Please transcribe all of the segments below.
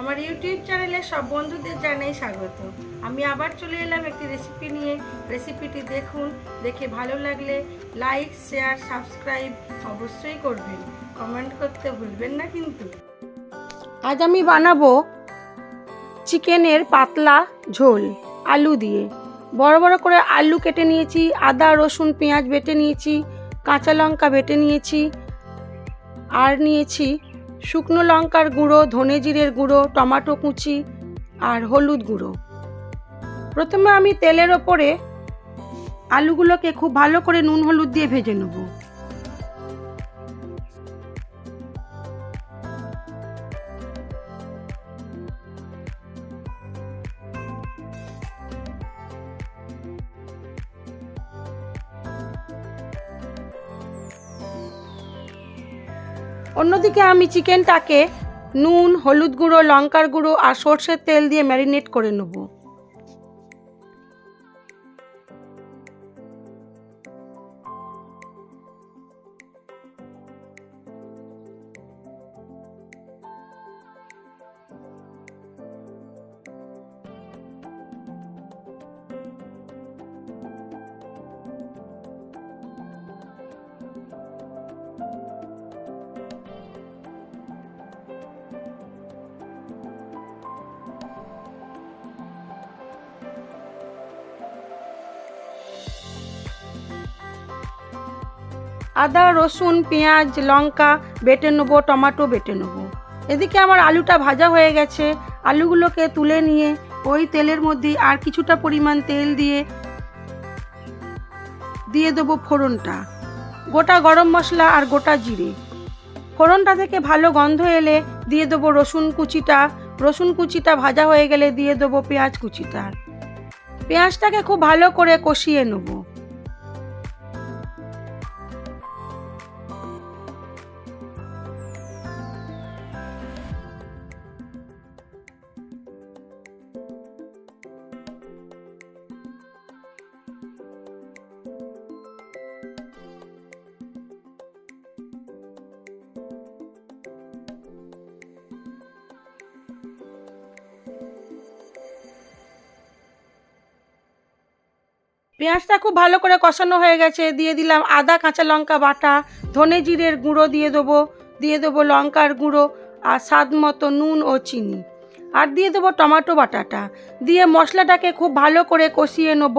আমার ইউটিউব চ্যানেলে সব বন্ধুদের জানাই স্বাগত। আমি আবার চলে এলাম একটি রেসিপি নিয়ে। রেসিপিটি দেখুন, দেখে ভালো লাগলে লাইক শেয়ার সাবস্ক্রাইব অবশ্যই করবেন। কমেন্ট করতে ভুলবেন না কিন্তু। আজ আমি বানাবো চিকেনের পাতলা ঝোল, আলু দিয়ে। বড় বড় করে আলু কেটে নিয়েছি, আদা, রসুন, পেঁয়াজ বেটে নিয়েছি, কাঁচা লঙ্কা বেটে নিয়েছি, আর নিয়েছি শুকনো লঙ্কার গুঁড়ো, ধনে জিরের গুঁড়ো, টমাটো কুচি আর হলুদ গুঁড়ো। প্রথমে আমি তেলের ওপরে আলুগুলোকে খুব ভালো করে নুন হলুদ দিয়ে ভেজে নেব। অন্যদিকে আমি চিকেনটাকে নুন, হলুদ গুঁড়ো, লঙ্কার গুঁড়ো আর সর্ষের তেল দিয়ে ম্যারিনেট করে নেব। আদা, রসুন, পেঁয়াজ, লঙ্কা বেটে নেব, টমাটো বেটে নেব। এদিকে আমার আলুটা ভাজা হয়ে গেছে। আলুগুলোকে তুলে নিয়ে ওই তেলের মধ্যে আর কিছুটা পরিমাণ তেল দিয়ে দিয়ে দেবো ফোড়নটা। গোটা গরম মশলা আর গোটা জিরে। ফোড়নটা থেকে ভালো গন্ধ এলে দিয়ে দেবো রসুন কুচিটা। রসুন কুচিটা ভাজা হয়ে গেলে দিয়ে দেবো পেঁয়াজ কুচিটা। পেঁয়াজটাকে খুব ভালো করে কষিয়ে নেব। পেঁয়াজটা খুব ভালো করে কষানো হয়ে গেছে। দিয়ে দিলাম আদা, কাঁচা লঙ্কা বাটা, ধনে জিরের গুঁড়ো দিয়ে দেবো। দিয়ে দেবো লঙ্কার গুঁড়ো আর স্বাদ মতো নুন ও চিনি। আর দিয়ে দেবো টমেটো বাটাটা। দিয়ে মশলাটাকে খুব ভালো করে কষিয়ে নেব।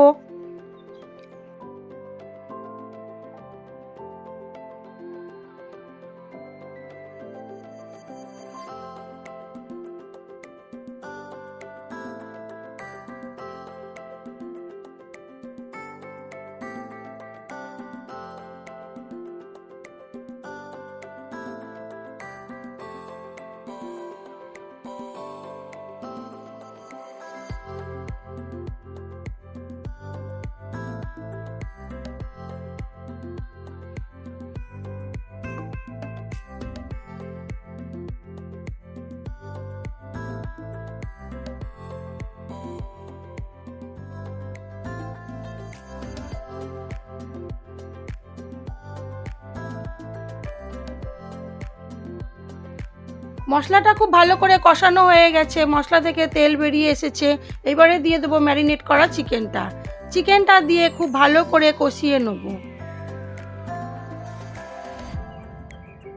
মশলাটা খুব ভালো করে কষানো হয়ে গেছে। মশলা থেকে তেল বেরিয়ে এসেছে। এবারে দিয়ে দেবো ম্যারিনেট করা চিকেনটা। চিকেনটা দিয়ে খুব ভালো করে কষিয়ে নেব।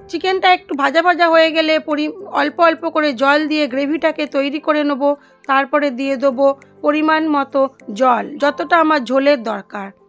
চিকেনটা একটু ভাজা ভাজা হয়ে গেলে পরি, অল্প অল্প করে জল দিয়ে গ্রেভিটাকে তৈরি করে নেব। তারপরে দিয়ে দেবো পরিমাণ মতো জল, যতটা আমার ঝোলের দরকার।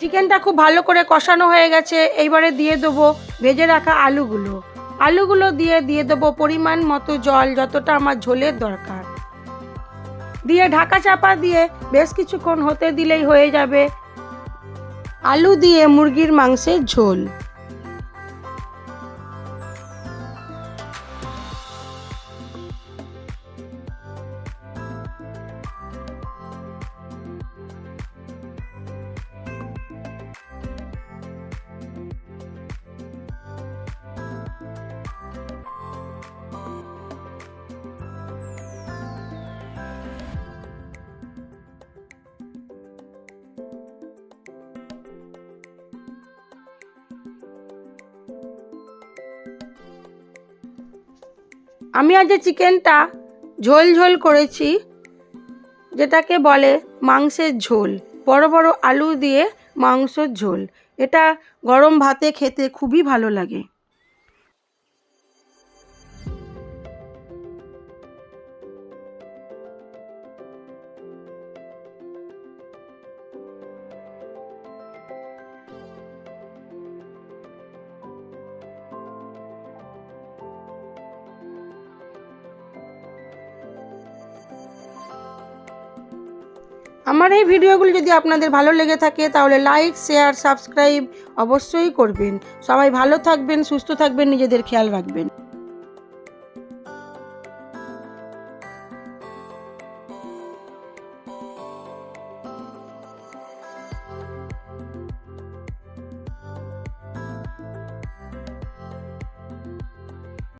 চিকেনটা খুব ভালো করে কষানো হয়ে গেছে। এইবারে দিয়ে দেবো ভেজে রাখা আলুগুলো। আলুগুলো দিয়ে দিয়ে দেবো পরিমাণ মতো জল, যতটা আমার ঝোলের দরকার। দিয়ে ঢাকা চাপা দিয়ে বেশ কিছুক্ষণ হতে দিলেই হয়ে যাবে। আলু দিয়ে মুরগির মাংসের ঝোল। আমি আজ চিকেনটা ঝোল ঝোল করেছি, যেটাকে বলে মাংসের ঝোল, বড় বড় আলু দিয়ে মাংসর ঝোল, এটা গরম ভাতে খেতে খুবই ভালো লাগে। আমার এই ভিডিওগুলি যদি আপনাদের ভালো লেগে থাকে, তাহলে লাইক শেয়ার সাবস্ক্রাইব অবশ্যই করবেন। সবাই ভালো থাকবেন, সুস্থ থাকবেন, নিজেদের খেয়াল রাখবেন।